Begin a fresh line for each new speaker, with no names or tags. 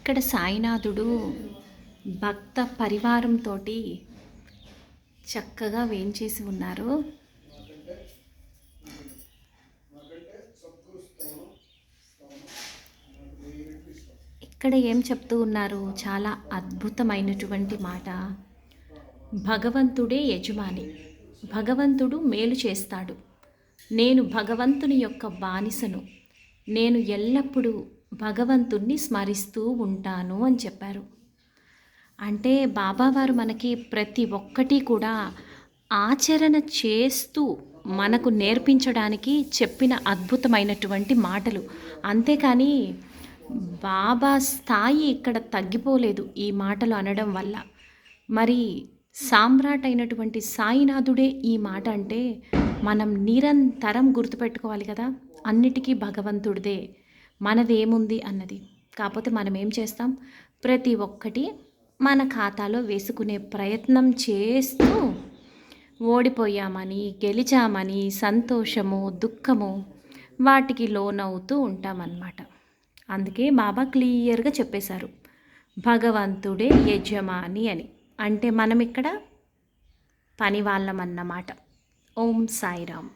ఇక్కడ సాయినాథుడు భక్త పరివారంతో చక్కగా వేంచేసి ఉన్నారు. ఇక్కడ ఏం చెప్తూ ఉన్నారు? చాలా అద్భుతమైనటువంటి మాట. భగవంతుడే యజమాని. భగవంతుడు మేలు చేస్తాడు. నేను భగవంతుని యొక్క బానిసను. నేను ఎల్లప్పుడూ భగవంతుణ్ణి స్మరిస్తూ ఉంటాను అని చెప్పారు. అంటే బాబావారు మనకి ప్రతి ఒక్కటి కూడా ఆచరణ చేస్తూ మనకు నేర్పించడానికి చెప్పిన అద్భుతమైనటువంటి మాటలు. అంతేకాని బాబా స్థాయి ఇక్కడ తగ్గిపోలేదు ఈ మాటలు అనడం వల్ల. మరి సామ్రాట్ అయినటువంటి సాయినాథుడే ఈ మాట అంటే మనం నిరంతరం గుర్తుపెట్టుకోవాలి కదా. అన్నిటికీ భగవంతుడిదే. మనదేముంది అన్నది. కాకపోతే మనం ఏం చేస్తాం? ప్రతి ఒక్కటి మన ఖాతాలో వేసుకునే ప్రయత్నం చేస్తూ ఓడిపోయామని గెలిచామని సంతోషము దుఃఖము వాటికి లోనవుతూ ఉంటామన్నమాట. అందుకే బాబా క్లియర్గా చెప్పేశారు. భగవంతుడే యజమాని అని. అంటే మనం ఇక్కడ పని వాళ్ళమన్నమాట ఓం సాయిరామ్.